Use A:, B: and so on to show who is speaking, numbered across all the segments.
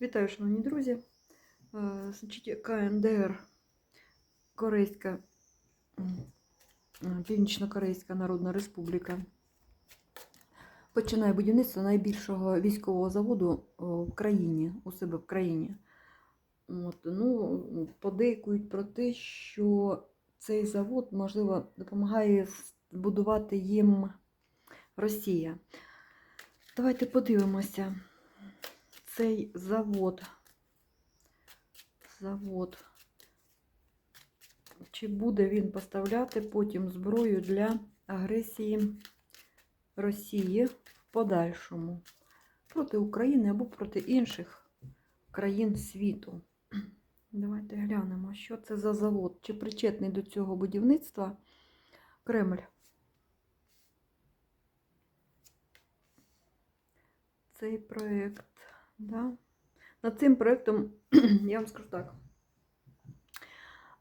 A: Вітаю, шановні друзі. Е, Значить, КНДР, Корейська, е, Північно-Корейська Народна Республіка. Починає будівництво найбільшого військового заводу в країні, у себе в країні. От, ну, подейкують про те, що цей завод, можливо, допомагає збудувати їм Росія. Давайте подивимося цей завод. Завод. Чи буде він поставляти потім зброю для агресії Росії в подальшому проти України або проти інших країн світу? Давайте глянемо, що це за завод, чи причетний до цього будівництва Кремль. Цей проєкт. Да? Над цим проєктом, я вам скажу так,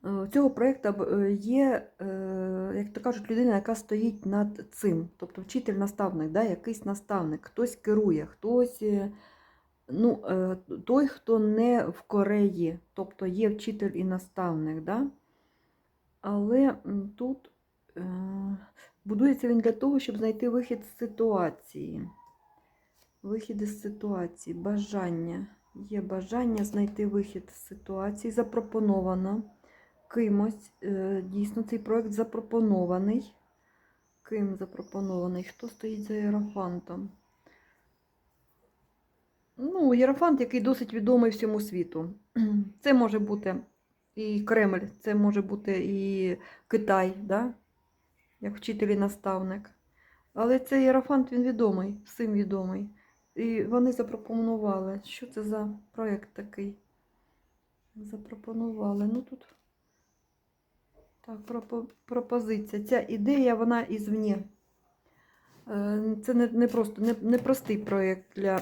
A: е, цього проєкту е, є, е, як то кажуть, людина, яка стоїть над цим. Тобто вчитель-наставник, да? якийсь наставник, хтось керує, хтось, ну, той, хто не в Кореї, тобто є вчитель і наставник. Да? Але тут будується він для того, щоб знайти вихід з ситуації. Вихід із ситуації, бажання. Є бажання знайти вихід з ситуації. Запропоновано кимось. е, Дійсно, цей проект запропонований. Ким запропонований? Хто стоїть за Єрофантом? Ну, Єрофант, який досить відомий всьому світу. Це може бути і Кремль, це може бути і Китай, да? як вчитель і наставник. Але цей Єрофант він відомий, всім відомий. І вони запропонували, що це за проєкт такий. Запропонували. Ну тут так, пропозиція. Ця ідея, вона ізвні. Е, Це не, не просто не, не проєкт для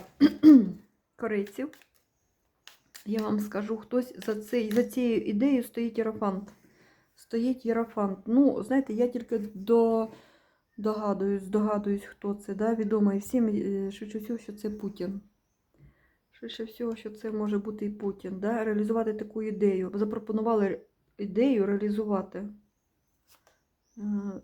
A: корейців. Я вам скажу, хтось за, цей, за цією ідеєю стоїть Єрофант. Стоїть Єрофант. Ну, знаєте, я тільки до. Догадуюсь, здогадуюсь, хто це, да? відомий всім, е, швидше всього, що це Путін. Швидше всього, що це може бути і Путін. Да? Реалізувати таку ідею. Запропонували ідею реалізувати. Е,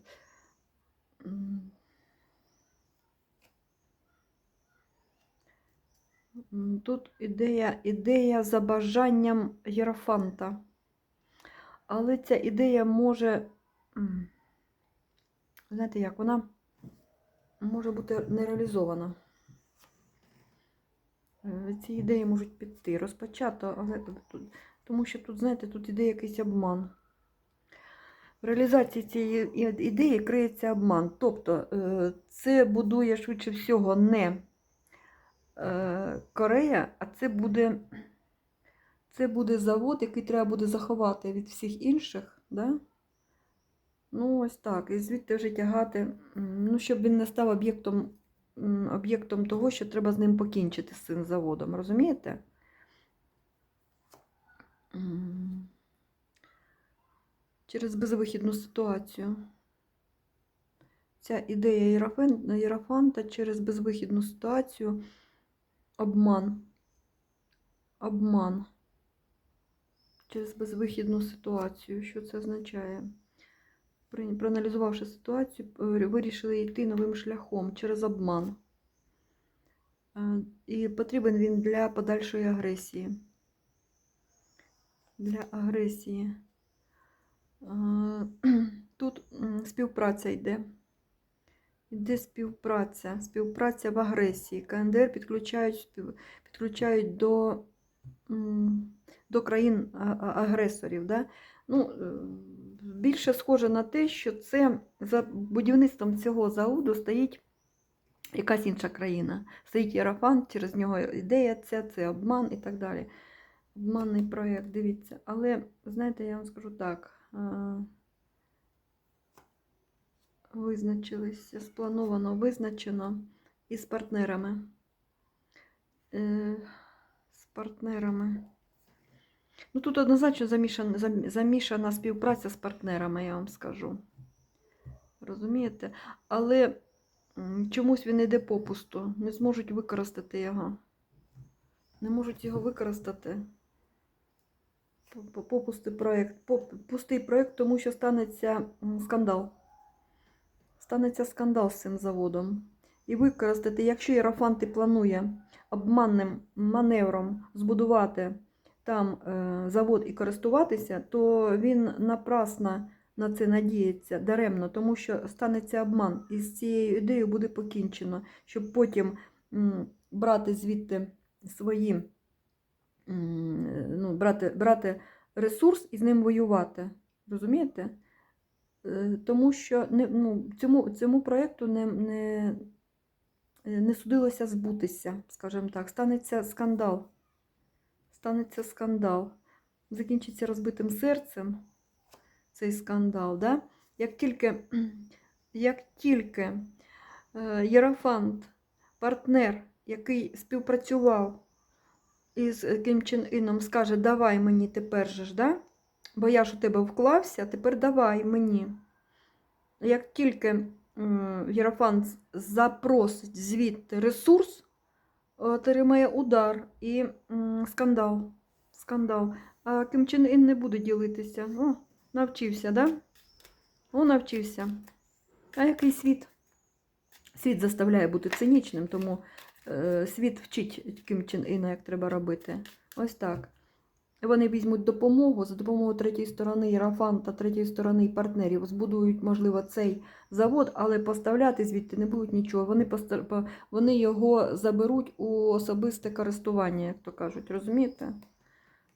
A: Тут ідея, ідея за бажанням Єрофанта. Але ця ідея може. Знаєте як, вона може бути не реалізована. Е, Ці ідеї можуть піти. Розпочато, але тому що тут, знаєте, тут іде якийсь обман. В реалізації цієї ідеї криється обман. Тобто е, це будує швидше всього не е, Корея, а це буде, це буде завод, який треба буде заховати від всіх інших. Да? Ну, ось так. І звідти вже тягати, ну, щоб він не став об'єктом об'єктом того, що треба з ним покінчити з цим заводом. Розумієте? Через безвихідну ситуацію. Ця ідея Єрофанта через безвихідну ситуацію обман. Обман. Через безвихідну ситуацію. Що це означає? Проаналізувавши ситуацію, вирішили йти новим шляхом через обман. Е, І потрібен він для подальшої агресії. Для агресії. Е, Тут співпраця йде. Йде співпраця. Співпраця в агресії. КНДР підключають, підключають до, до країн а- а- агресорів. Да? Ну, е, більше схоже на те, що це за будівництвом цього заводу стоїть якась інша країна. Стоїть Єрофант, через нього ідея ця, це обман і так далі. Обманний проєкт, дивіться. Але, знаєте, я вам скажу так. Визначилися, сплановано, визначено партнерами. Е, З партнерами. Ну, тут однозначно замішана, замішана співпраця з партнерами, я вам скажу. Розумієте? Але чомусь він йде попусту, не зможуть використати його. Не можуть його використати. П- Попусти проєкт, пустий проєкт, тому що станеться скандал. Станеться скандал з цим заводом. І використати, якщо Єрофанти планує обманним маневром збудувати там е, завод і користуватися, то він напрасно на це надіється даремно, тому що станеться обман. І з цією ідеєю буде покінчено, щоб потім брати звідти свої, ну, брати, брати ресурс і з ним воювати. Розумієте? Е, Тому що не, ну, цьому, цьому проєкту не, не, е, не судилося збутися, скажімо так. Станеться скандал. Станеться скандал. Закінчиться розбитим серцем цей скандал. Да? Як тільки, як тільки е, Єрофант, партнер, який співпрацював із Ким Чен Іном, скаже, давай мені тепер же ж, да? бо я ж у тебе вклався, тепер давай мені. Як тільки Єрофант запросить звідти ресурс, отримає удар і скандал. скандал. А Ким Чен Ін не буде ділитися. О, навчився, да? О, навчився. А який світ? Світ заставляє бути цинічним, тому е, світ вчить Кім Чен Іна, як треба робити. Ось так. Вони візьмуть допомогу за допомогою третьої сторони Єрофан та третьої сторони партнерів, збудують, можливо, цей завод, але поставляти звідти не будуть нічого. Вони, вони його заберуть у особисте користування, як то кажуть, розумієте?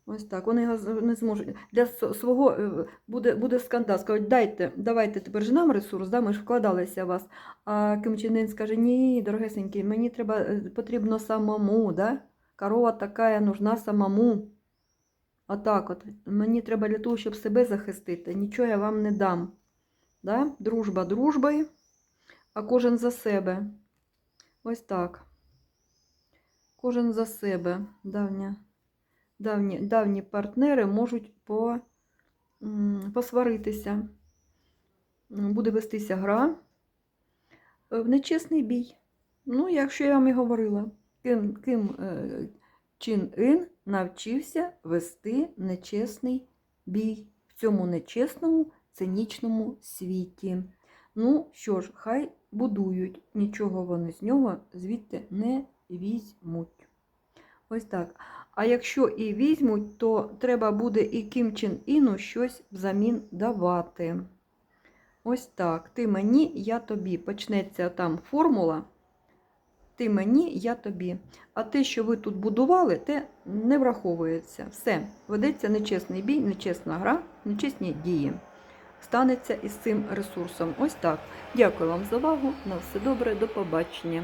A: Ось так. Вони не зможуть. Для свого е, буде, буде скандал. Скажуть, дайте, давайте тепер же нам ресурс, да? ми ж вкладалися в вас. А Ким Чен Ын скаже, ні, дорогесенький, мені треба, е, потрібно самому, да? корова така нужна самому. Отак от. Мені треба для того, щоб себе захистити. Нічого я вам не дам. Да? Дружба дружбою, а кожен за себе. Ось так. Кожен за себе. Давня. Давні, давні партнери можуть по, посваритися. Буде вестися гра е, в нечесний бій. Ну, якщо я вам і говорила, ким, ким е, Чин Ін навчився вести нечесний бій в цьому нечесному, цинічному світі. Ну що ж, хай будують, нічого вони з нього звідти не візьмуть. Ось так. А якщо і візьмуть, то треба буде і Кім Чен Іну щось взамін давати. Ось так. Ти мені, я тобі. Почнеться там формула. Ти мені, я тобі. А те, що ви тут будували, те не враховується. Все, ведеться нечесний бій, нечесна гра, нечесні дії. Станеться із цим ресурсом. Ось так. Дякую вам за увагу. На все добре, до побачення.